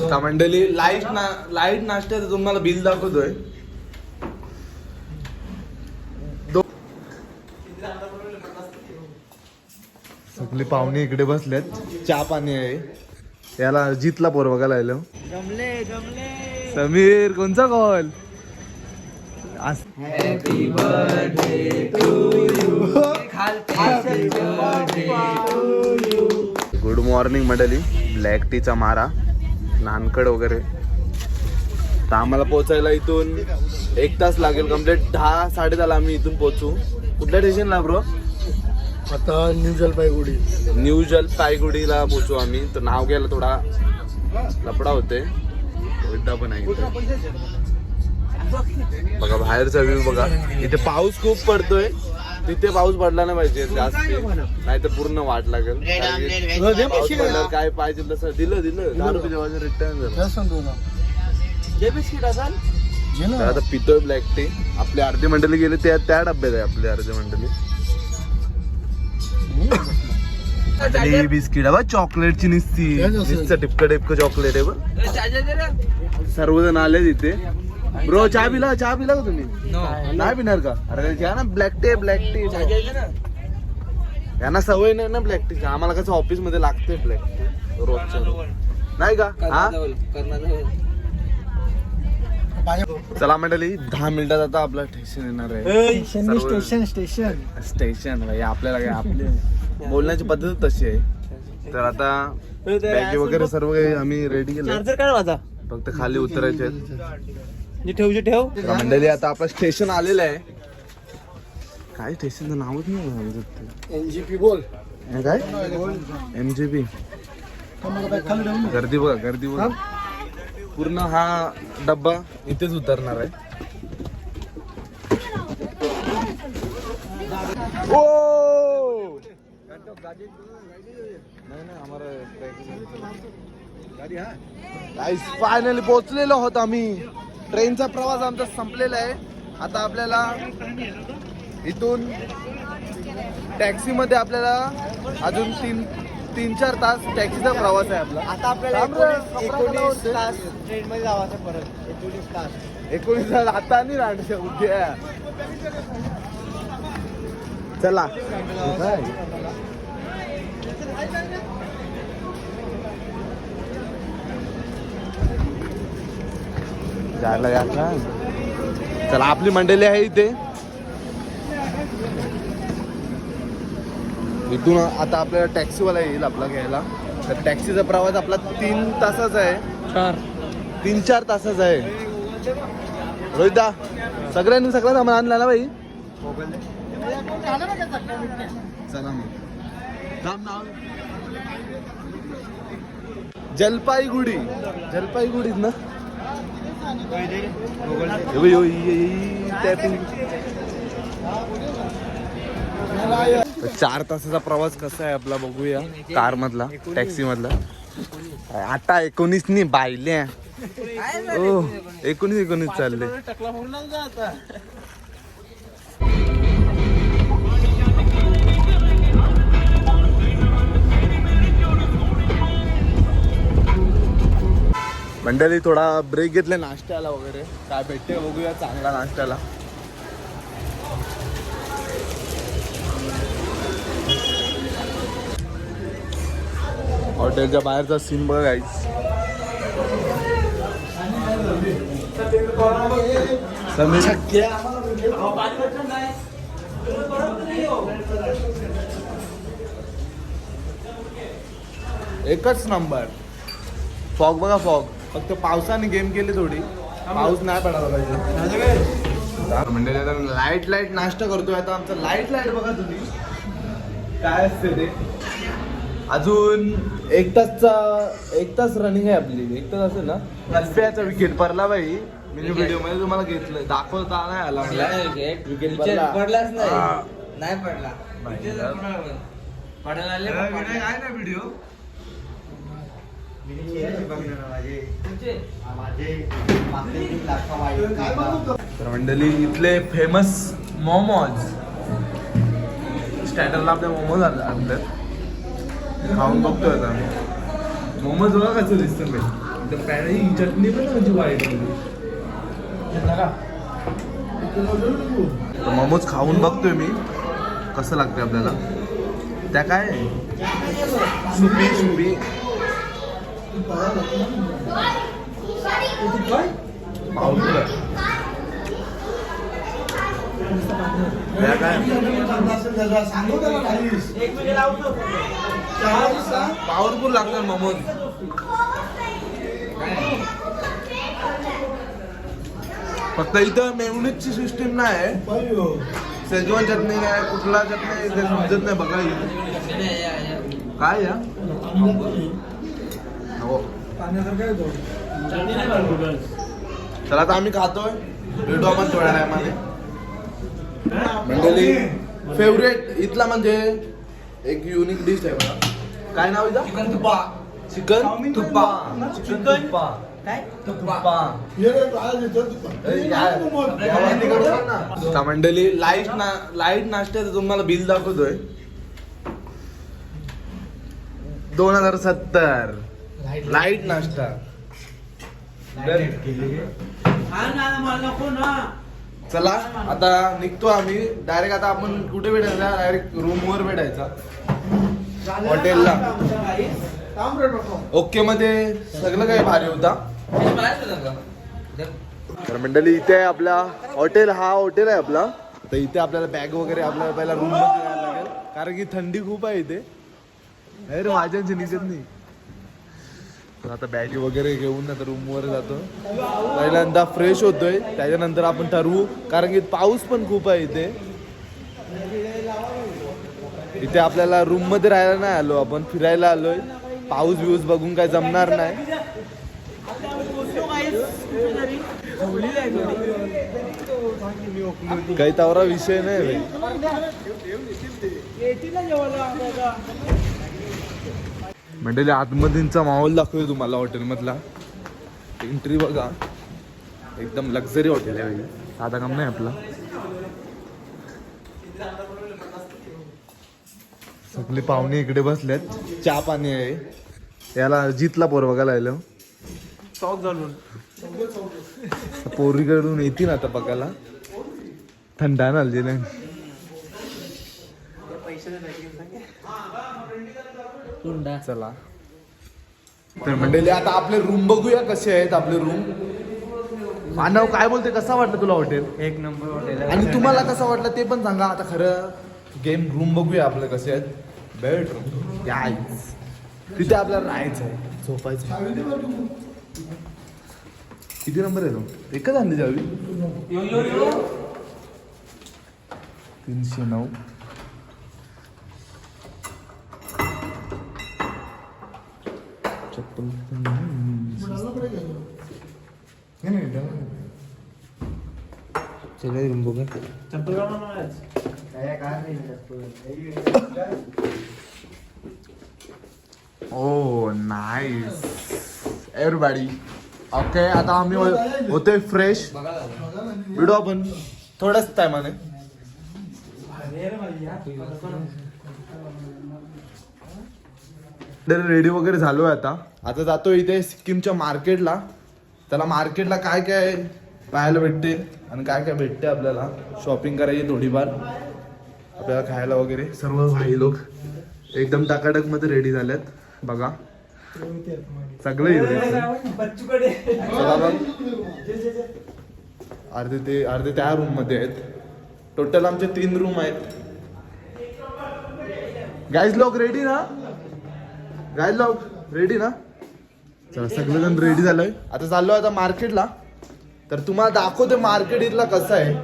मंडळी लाइट ना लाइट नाश्त्याचं तुम्हाला बिल दाखवतोय. सगळी पाहुणे इकडे बसलेत. चहा पाणी आहे. याला जितला पोर बघायला आलो समीर कोणचा कॉल गुड मॉर्निंग मंडळी. ब्लॅक टीचा मारा. नानकड वगैरे. तर आम्हाला पोहोचायला इथून एक तास लागेल. कंप्लीट दहा साडे दहाला आम्ही इथून पोहोचू. कुठल्या स्टेशनला ब्रो आता न्यू जलपाईगुडी. न्यू जलपाईगुडीला पोहोचू आम्ही. तर नाव घ्यायला थोडा लपडा होते विड्डा पण आहे. बघा बाहेरचा व्ह्यू बघा. इथे पाऊस खूप पडतोय. तिथे पाऊस पडला नाही पाहिजे जास्त नाही तर पूर्ण वाट लागेल. पाऊस पडल्यावर काय पाहिजे तसं दिलं दिलं. दहा रुपये जेव्हा रिटर्न झालं. जे बिस्किट असाल तर आता पितोय ब्लॅक टी आपली अर्धी मंडळी गेली त्या त्या डब्यात आहे आपली अर्धी मंडळी. बिस्किट आहे बा चॉकलेटची निसती टिपकं टिपकं चॉकलेट आहे सर्वजण आले तिथे ब्रो चहा पिला? चहा पिला का तुम्ही? नाही पिणार का? अरे घ्या ना ब्लॅक टी ब्लॅक टी यांना सवय नाही ना ब्लॅक टीची आम्हाला कसं ऑफिसमध्ये लागते ब्लॅक टी रोजच्या नाही का? हा? चला मंडळी दहा मिनिटात आता आपला स्टेशन येणार आहे. स्टेशन स्टेशन स्टेशन भाई आपल्याला काय आपले बोलण्याची पद्धत तशी आहे. तर आता बॅगी वगैरे सर्व काही आम्ही रेडी केलं. फक्त खाली उतरायचे आहेत. जे ठेवू मंडळी आता आपलं स्टेशन आलेलं आहे. काय स्टेशनचं नावच नाही. एनजीपी बोल काय एम जी बी मला काय? खाली ठेवून दे. गर्दी बघा गर्दी बघा. पूर्ण हा डब्बा इथेच उतरणार आहे. ओ! फायनली पोहोचलेलो आहोत आम्ही. ट्रेनचा प्रवास आमचा संपलेला आहे. आता आपल्याला इथून टॅक्सी मध्ये आपल्याला अजून तीन तीन चार तास टॅक्सीचा प्रवास आहे आपला. आता आपल्याला एकोणीस एकोणीस तास ट्रेन मध्ये जावाचं परत. एकोणीस तास. एकोणीस हजार आता आणि राहणार उद्या. चला. जायला या चला आपली मंडळी आहे इथे. इथून आता आपल्याला टॅक्सीवाला येईल आपला घ्यायला. तर टॅक्सीचा प्रवास आपला तीन तासाचा आहे. चार. तीन चार तासाचा आहे. रोहिता सगळ्यांनी सगळं सामान आणलं ना बाई? चला मग. जलपाईगुडी. जलपाईगुडीत ना हे बघ, यो, ये, ये, tapping. तर चार तासाचा प्रवास कसा आहे आपला बघूया. कार मधला टॅक्सी मधला आता एकोणीस नी बायल्या. ओ एकोणीस एकोणीस चालले. मंडळी थोडा ब्रेक घेतला नाश्त्याला वगैरे. काय भेटते बघूया चांगला नाश्त्याला. हॉटेलच्या बाहेरचा सीन बघा एकच नंबर फॉग बघा फॉग फक्त पावसाने गेम केली थोडी. पाऊस नाही पडायला पाहिजे. म्हणजे लाइट लाइट नाश्ता करतोय. आता आमचं लाइट लाइट बघा तुम्ही. काय असते ते? अजून एक तासचा एक तास रनिंग आहे आपली. एक तास असेल ना? रस्त्याचा विकेट पडला बाई. मी व्हिडिओमध्ये तुम्हाला घेतलं. दाखवता नाही आला पडला. पडलाच. नाही. नाही पडला. बाईला. पडायला आले पण पडला. तर मंडळी इथले फेमस मोमोज. स्टँडर्डला आपले मोमोज आणले खाऊन बघतो आता मोमोज बघा कसं दिसतं मी एकदम काय नाही चटणी पण म्हणजे वाईट मोमोज खाऊन बघतोय मी. कसं लागतंय आपल्याला. त्या काय? Soupy soupy. पावरफुल लागणार मोमोज. फक्त इथं मेवणीची सिस्टीम नाही सेजवान चटणी नाही कुठला चटणी ते समजत नाही बघा काय या? चला आता आम्ही खातोय. भेटू आपण थोड्या टायमाने. मंडळी फेवरेट इथला म्हणजे एक युनिक डिश आहे बघा. काय नाव इथं? चिकन तुप्पा चिकन तुप्पा चिकन तुप्पा काय? तुप्पा आता मंडळी लाइट ना लाइट नाश्त्याचं तुम्हाला बिल दाखवतोय. दोन हजार सत्तर. लाइट नाश्ता. हा ना मला नको ना. चला आता निघतो आम्ही. डायरेक्ट आता आपण कुठे भेटायचा? डायरेक्ट रूम वर भेटायचा. हॉटेलला ओके मध्ये सगळं काही भारी होता. तर मंडळी इथे आहे आपला हॉटेल हा हॉटेल आहे आपला. तर इथे आपल्याला बॅग वगैरे आपल्याला पहिला रूम लागेल. कारण की थंडी खूप आहे इथे. अरे माझ्यांची निघत नाही. तर आता बॅग वगैरे घेऊन आता रूम वर जातो. पहिल्यांदा फ्रेश होतोय त्याच्यानंतर आपण ठरवू. कारण की पाऊस पण खूप आहे इथे. इथे आपल्याला रूममध्ये राहायला नाही आलो आपण फिरायला आलोय. पाऊस बिऊस बघून काय जमणार नाही. काही तवरा विषय नाही. म्हणजे आतमधींचा माहोल दाखवतो तुम्हाला हॉटेल मधला एंट्री बघा. एकदम लक्झरी हॉटेल आहे साधा काम नाही आपला. सगळे पाहुणे इकडे बसलेत. चहा पाणी आहे. याला जितला पोर बघायला आलो चौक घालून पोरीकडून येतील आता बघायला. थंडा ना नाही चला. तर मंडळी आता आपले रूम बघूया कसे आहेत आपले रूम मानव काय बोलते कसा वाटलं तुला हॉटेल एक नंबर हॉटेल आणि तुम्हाला कसं वाटलं ते पण सांगा. आता खरं गेम रूम बघूया आपलं कसे आहेत. बेडरूम तिथे आपल्याला राहायचं आहे. झोपायचं आहे. किती नंबर आहे तो एकच आणली जावी. तीनशे नऊ. चप्पल नाही, नाही, नाही. चला रूम बघा ओ नाईस एव्हरीबॉडी ओके आता आम्ही हो- होतोय फ्रेश व्हिडिओ आपण थोड्याच टायमाने रेडी वगैरे झालो आहे आता. आता जातो इथे सिक्कीमच्या मार्केटला. त्याला मार्केटला काय काय पाहायला भेटते आणि काय काय भेटते आपल्याला? शॉपिंग करायची थोडीफार. आपल्याला खायला वगैरे. सर्व भाई लोक एकदम टाकाटकमध्ये रेडी झालेत. बघा. सगळे चला अर्धे ते अर्धे त्या रूममध्ये आहेत. टोटल आमचे तीन रूम आहेत. गाईज लोक रेडी ना? गाईज लाव. रेडी ना? चला सगळेजण रेडी झालोय आता चाललो आता मार्केटला. तर तुम्हाला दाखवते मार्केट इथला कसं आहे.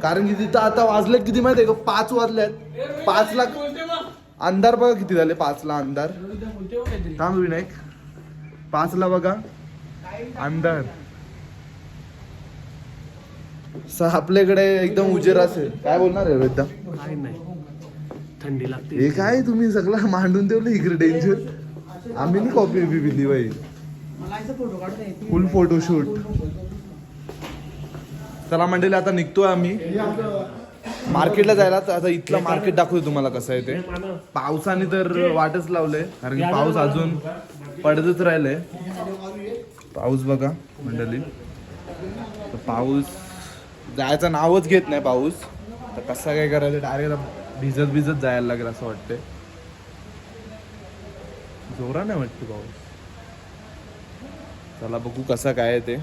कारण की तिथं आता वाजले किती माहिती आहे का? पाच वाजले पाच लाख अंधार बघा किती झाले. पाचला अंधार. थांब विनायक. पाच ला बघा. अंधार. सर आपल्याकडे एकदम उजेर असेल काय बोलणार आहे एकदम नाही. थंडी लागते. हे काय तुम्ही सगळं मांडून ठेवलं इकडे डेंजर आम्ही नाही कॉपी बी पिली बाई. फुल फोटोशूट चला मंडळी आता निघतोय आम्ही. मार्केटला जायला तर आता इथलं मार्केट दाखवतो तुम्हाला कसं आहे ते. पावसाने तर वाटच लावलंय कारण की पाऊस अजून पडतच राहिलंय. पाऊस बघा मंडळी. तर पाऊस जायचं नावच घेत नाही पाऊस. तर कसं काय करायचं? डायरेक्ट भिजत भिजत जायला लागेल असं वाटतंय. जोरा नाही वाटतं पाऊस. चला बघू कसं काय आहे ते.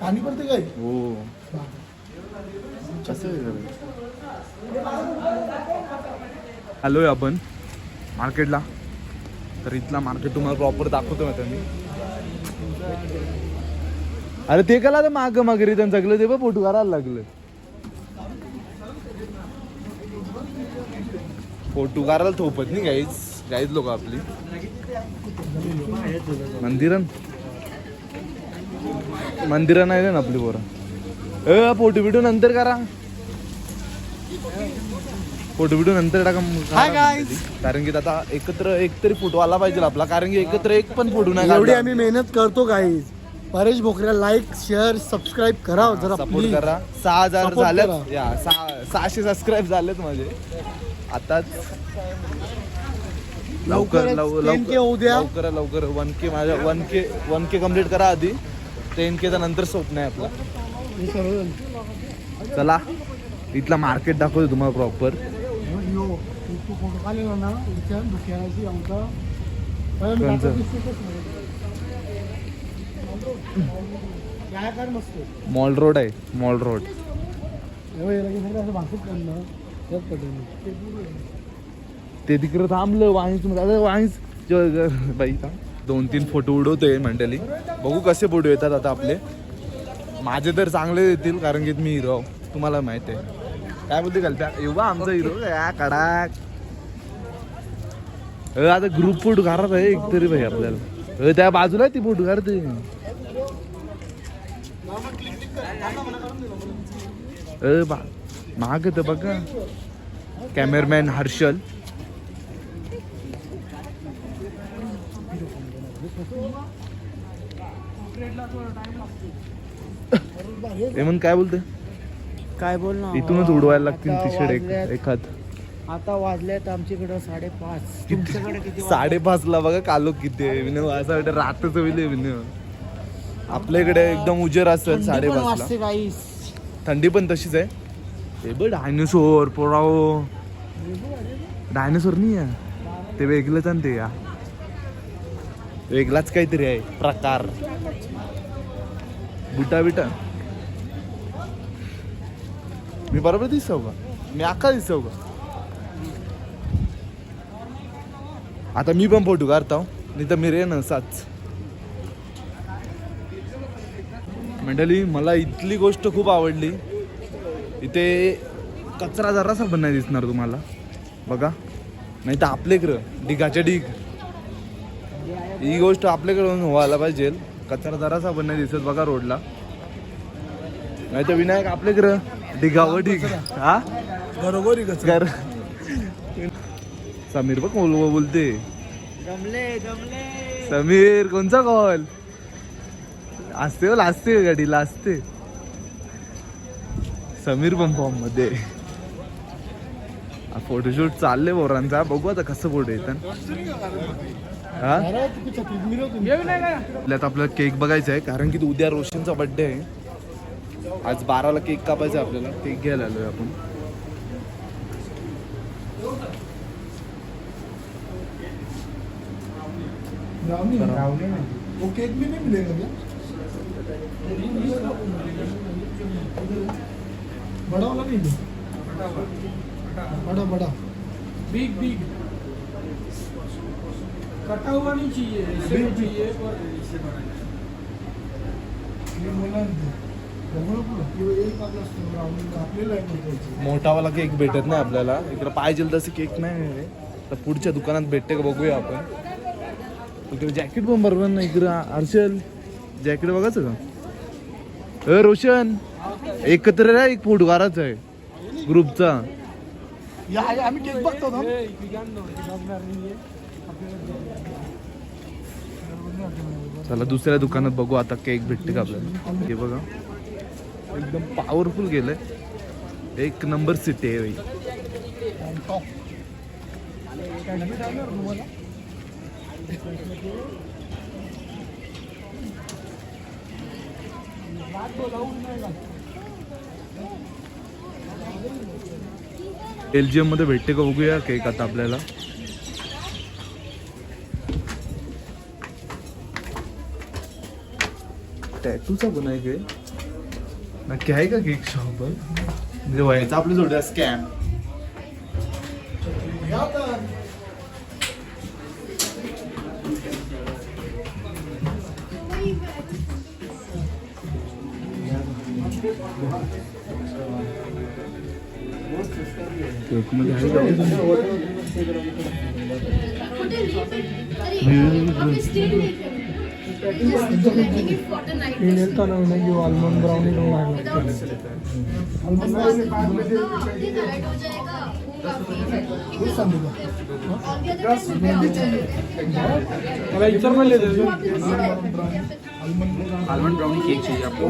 पाणी पडते काय? हो? आलोय आपण मार्केटला. तर इथला मार्केट तुम्हाला प्रॉपर दाखवतो आता मी. अरे ते कला माग मागे रिटर्न जगलं ते बघ फोटो करायला लागलं. फोटो करायला थोपत नाही गाईज गाईज लोक आपली. मंदिरन मंदिरं नाही ना आपली पोरं. ए फोटो बिटो नंतर करा. फोटो बिटो नंतर टाका. कारण की आता एकत्र एक तरी फोटो आला पाहिजे आपला. कारण की एकत्र एक पण फोटो नाही एवढी. आम्ही मेहनत करतो काही परेश भोकऱ्या लाईक शेअर सबस्क्राईब करा जरा सपोर्ट. करा. सहा हजार सहा सहाशे सबस्क्राईब झालेत माझे. आताच लवकर लवकरच लव- 10K होऊ द्या. लवकर लवकर वन के माझ्या one K one K complete करा आधी टेन केच्या नंतर स्वप्न आहे आपला चला इथला मार्केट दाखवतो तुम्हाला प्रॉपर यो, तू फोटो काढलेला ना विचार दुसऱ्याची आमचा पहिले मी कोणचं? टाकतो दिसतच नाही. काय काय मस्त मॉल रोड आहे मॉल रोड एवढं की सगळं असं ते तिकडं थांबलं वाईन्स दादा वाईन्स बाई थांब. दोन तीन फोटो उडवतोय मंडळी बघू कसे फोटो येतात आता आपले. माझे तर चांगले येतील कारण की मी हिरो तुम्हाला माहीत आहे. काय बोलते घालत्या? एवढा आमचा हिरो या कडाक. आता ग्रुप फोटो काढत आहे एक तरी भाई आपल्याला. त्या बाजूला ती फोटो काढते अ, बा. महाग येतं बघा. कॅमेरामॅन हर्षल. ते म्हणून काय बोलते काय बोल ना. इथूनच उडवायला लागतील टी शर्ट एक एखाद. आता वाजलेत आमच्याकडे साडेपाच. तुमच्याकडे किती? साडेपाच ला बघा कालो किती आहे. विनय असं वाटतं रातच होईल विनय आपल्याकडे एकदम उजेर पण साडेपाच थंडी पण तशीच आहे. ते बघ डायनोसोर पोराओ डायनोसोर नाही आहे. ते वेगळंच आणि ते या. वेगळाच काहीतरी आहे प्रकार. बुटा बिटा. मी बरोबर दिसतो का? मी अख्खा दिसतो का? आता मी पण फोटो काढतो हो. नाही तर मी रे नसाच मंडळी मला इथली गोष्ट खूप आवडली. इथे कचरा जरासा पण नाही दिसणार तुम्हाला. बघा. नाही तर आपल्याकडं डिगाच्या डिग. ही गोष्ट आपल्याकडून व्हायला पाहिजे. कचरा जरासा पण नाही दिसत बघा रोडला. नाही तर विनायक आपल्याकडं डिगावं डिग. हा? घरोघरी कर समीर बघ बोल बोलते. जमले जमले. समीर कोणचा कॉल असते हो लाजते गाडीला असते समीर पण फॉर्ममध्ये. फोटोशूट चालले बोरांचा बघू आता कसं फोटो येतात आपल्याला केक बघायचा आहे कारण की उद्या रोशनचा बर्थडे आहे. आज बाराला केक कापायचा आहे आपल्याला. केक घ्यायला आलोय आपण. केक भी नहीं मिलेगा बड़ा वाला नहीं बड़ा बड़ा बिग बिग कटा हुआ नहीं चाहिए ऐसे. चाहिए ना हे आपल्याला नाही द्यायची मोठावाला केक भेटत नाही आपल्याला. इकडे पाहिजे तसे केक नाही रे. तर पुढच्या दुकानात भेटते का बघूया आपण. इकडे जॅकेट पण बरोबर नाही इकडं. हर्षल जॅकेट बघायचं का? अ रोशन. एकत्र रे एक फोटो काढायचा आहे. ग्रुपचा. आम्ही केक बघतो ना चला दुसऱ्या दुकानात बघू आता केक भेटते का आपल्याला. हे बघा. एकदम पॉवरफुल गेलंय एक नंबर सिटी आहे. एल जी एममध्ये भेटते का बघूया केक आता आपल्याला. टॅटूचा पण आहे काय नक्की आहे का केक शॉप म्हणजे व्हायचा आपली जोड्या स्कॅम केक मध्ये आहे का? मी नेलताना नाही आलमंड ब्राउनी मला इतर म्हणले आलमंड ब्राउनी केक चाहिए आपको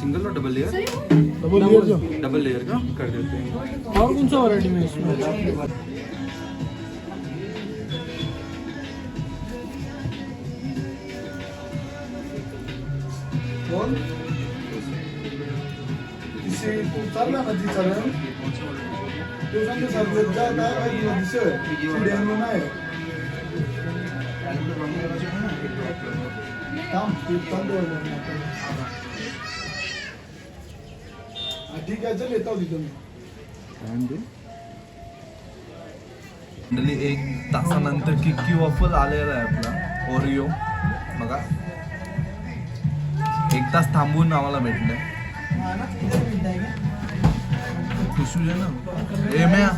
सिंगल और डबल लेयर डबल लेयर जो? डबल लेयर का कर देते हैं। और कौन सा वैरायटी में इसमें? कोण तिथे चालला ना ती चालेल ते सांगते सर जा काय तुला दिसत सीडीएम नाही थांब ते चालू ठीक आहे चल येतो तिथं मी एक तासानंतर किक्की वॉफल आलेला आहे आपला ओरिओ बघा. एक तास थांबून आम्हाला भेटलंय खुशू आहे ना. ए म्या.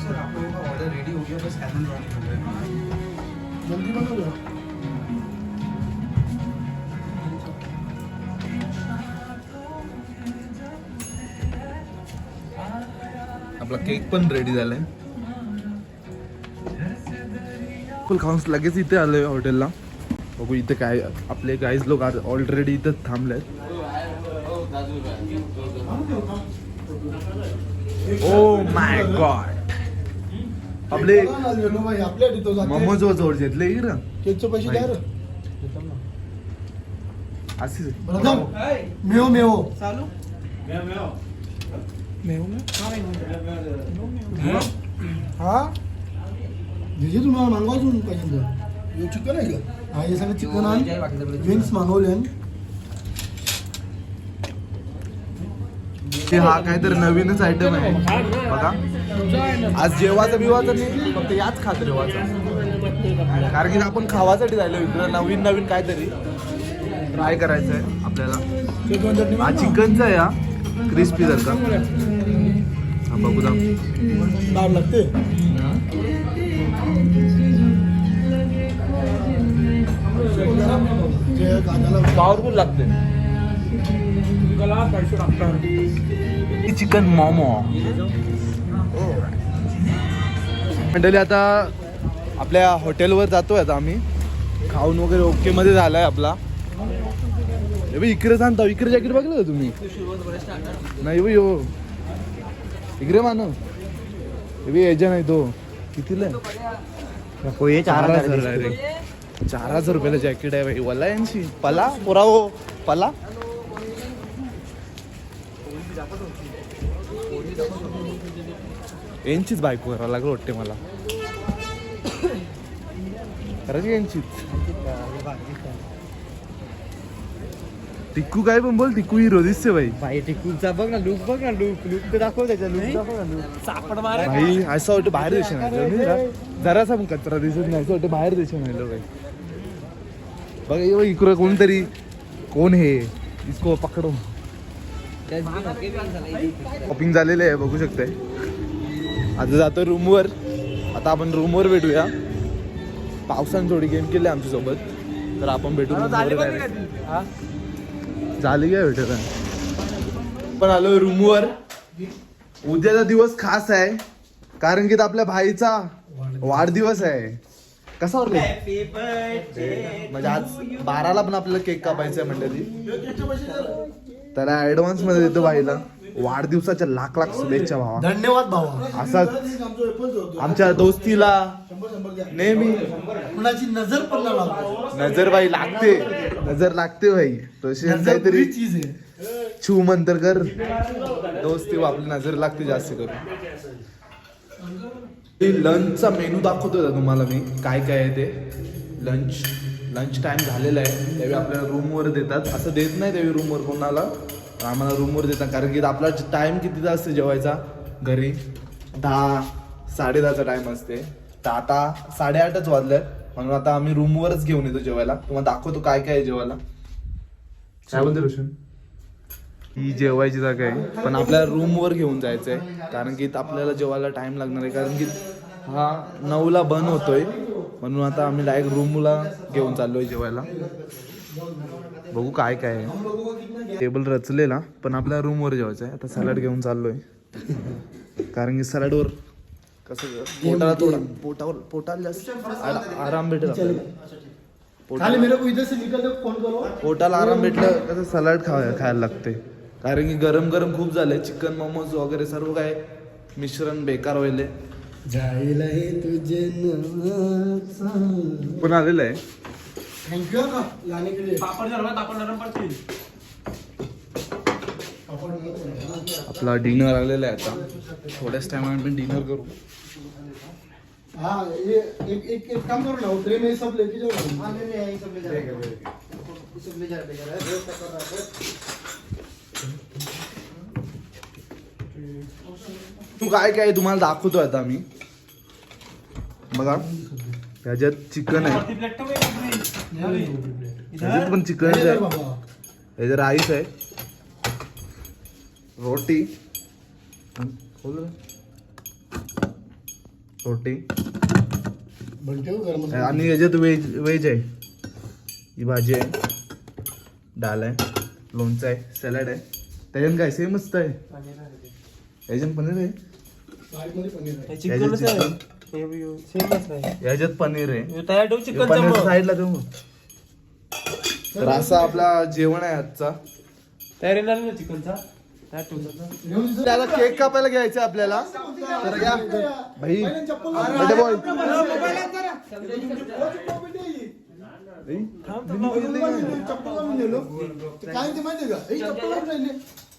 सर ऑर्डर रेडी हो गया बस हो गया जल्दी आपला केक पण रेडी झालाय. फुल खाऊन लगेच इथे आलोय हॉटेलला बघू इथे काय आपले काहीच लोक ऑलरेडी इथं आहेत ओ माय गॉड आपले ना. मोमोज जोड घेतले की रे. केकचे पैसे द्या रे. असेच बरं जाऊ. मेव मेव. हा? दिदी तुम्हाला मागवायचं पाहिजे हे चिकन आहे का? हा हे सगळं चिकन आण. विंग्स मागवले. ते हा काहीतरी नवीनच आयटम आहे. बघा. आज जेवायचं बिवाचं नाही फक्त याच खात रेवाचं कारण की आपण खावासाठी राहिलो इकडं नवीन नवीन काहीतरी ट्राय करायचं आहे आपल्याला. हा चिकनचा आहे हा क्रिस्पी जर का बघू दा डाळ लागते. चिकन मोमो. मंडळी आता आपल्या हॉटेलवर जातोय आता आम्ही. खाऊन वगैरे ओके मध्ये झालाय आपला. हे इकडे सांगता इकडे जॅकेट बघलं का तुम्ही? नाही बघ हो. इकडे मान हे बी एजंट आहे तो. कितीला आहे? चार हजार. चार हजार रुपयाला जॅकेट आहे भाई वला यांची पला पुरा हो पला. यांचीच बायको करावं लागलं वाटते मला. खरंच यांचीच. टिक्कू काय पण बोल टिक्कू हिरो दिसते भाई भाई टिकूचा बघ ना लुक बघ ना लुक लुक तर दाखव त्याचा लुक दाखव ना लुक सापड मारे. भाई असं वाटतं बाहेर देशात जरा जरासा पण कचरा दिसत नाही असं वाटतं बाहेर देशात नाही भाई बघा बघ इकडं कोणतरी कोण हे? इसको पकडो. शॉपिंग झालेले आहे बघू शकताय आता जातो रूमवर आता आपण रूमवर भेटूया. पावसाने थोडी गेम केली आमच्यासोबत. तर आपण भेटू? झाली काय भेटत पण आलो रूमवर उद्याचा दिवस खास आहे. कारण की तो आपल्या भाईचा वाढदिवस आहे. कसा म्हणजे आज बाराला पण आपल्याला केक कापायचा आहे मंडळी त्याला ऍडव्हान्समध्ये देतो भाईला वाढदिवसाच्या लाख लाख शुभेच्छा भावा. धन्यवाद भावा. असाच आमच्या दोस्तीला. नेहमी. कुणाची नजर पण नजर बाई लागते. नजर लागते भाई तशी काहीतरी चीज आहे. छू मंतर कर. दोस्ती आपली नजर लागते जास्त करून. लंचचा मेनू दाखवतो का तुम्हाला मी? काय काय आहे ते? लंच लंच टाइम झालेला आहे. त्यावेळी आपल्याला रूमवर देतात. असं देत नाही त्यावेळी रूमवर कोणाला. आम्हाला रूमवर देतात. कारण की आपला टाइम कितीचा असते जेवायचा? घरी दहा साडे दहाचा टाइम असते. तर आता साडेआठच वाजल्यात म्हणून आता आम्ही रूमवरच घेऊन येतो जेवायला. तुम्हाला दाखवतो काय काय आहे जेवायला. काय बोलते रोशन? ही जेवायची जागा आहे. पण आपल्याला रूमवर घेऊन जायचं आहे कारण की आपल्याला जेवायला टाइम लागणार आहे. कारण की हा नऊला बंद होतोय. म्हणून आता आम्ही डायरेक्ट रूमला घेऊन चाललोय जेवायला. बघू काय काय आहे. टेबल रचलेला पण आपल्या रूमवर जेवायचं आहे. आता सॅलड घेऊन चाललोय. कारण की सॅलडवर कसं पोटाला थोडा पोटावर पोटाला जास्त आरा- आराम भेटेल आपल्याला. खाली पोटाला मेरे को इधर से निकल दो फोन करो। पोटाला आराम भेटलं कसं सलाड खा खायला लागते कारण की गरम गरम खूप झाले चिकन मोमोज वगैरे सर्व काय मिश्रण बेकार व्हायले जायला हे तुझे पण आलेलं आहे? थँक्यू का लाने के लिए पापड झाला पापड नरम पडतील. आपला डिनर आलेला आहे आता. थोड्याच टायमात आपण डिनर करू. हाँ ये एक एक एक काम करो ना ट्रे में सब लेके जाओ हाँ ये सब ले जाओ ये सब ले जा ले जा. व्यवस्था कर रहा है तू काय काय तुम्हाला दाखवतो आता मी बघा. ह्याच्यात चिकन आहे. ह्याच्यात पण चिकन आहे. ह्याच्यात राईस आहे. रोटी. रोटी. आणि याच्यात व्हेज व्हेज आहे. ही भाजी आहे. डाल आहे. लोणचं आहे. सॅलड आहे. त्याच्यात काय? सेमच आहे. याच्यात पनीर आहे. याच्यात सेमच पनीर आहे तयार ठेवू चिकन पनीर साईडला देऊ मग. तर असा आपला जेवण आहे आजचा तयारी नाही ना चिकनचा तयार. त्याला केक कापायला घ्यायचा आपल्याला तर या भाई बॉय काय ते माहितीये का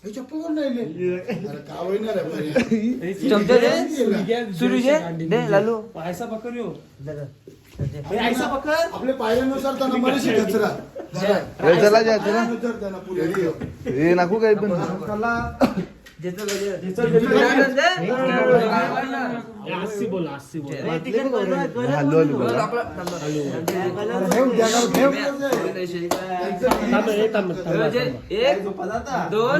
हे चप्पल काढून राहिले. हे अरे का होईना रे बाई? ऐसा पकड यो. ऐसा पकड. आपल्या पायऱ्यानुसार त्यांना बरेचसे कचरा. चला जायचं ना त्यानुसार त्यांना पुढे हे. नको काही पण. अस्सी बोल अस्सी बोल. हल्लो हल्लो बोला. ठेव, जगावर ठेव. थांब, हे थांब, थांब, थांब. दोन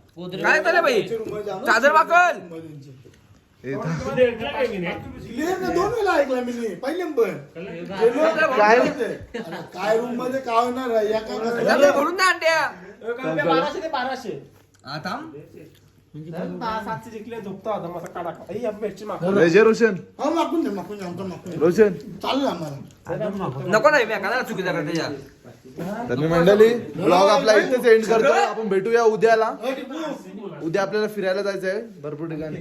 काय झालं बाई? चादर वाकल. हे ना दोन वेळा ऐकला मी नी. गेलो, काय? काय रूममध्ये काय होणार आहे? एका भरून द्या अंड्या बाराशे. ते बाराशे आता सातशे जिंकले झोपता होता काढा. रोशन. हा मागून दे मागून दे आमचं मागून दे. रोशन. चालेल आम्हाला. नको नाही मी काय चुकीचा करते त्याच्या तर मी मंडळी ब्लॉग आपला इथेच एंड करतो आपण भेटूया उद्याला. उद्या आपल्याला फिरायला जायचं आहे भरपूर ठिकाणी.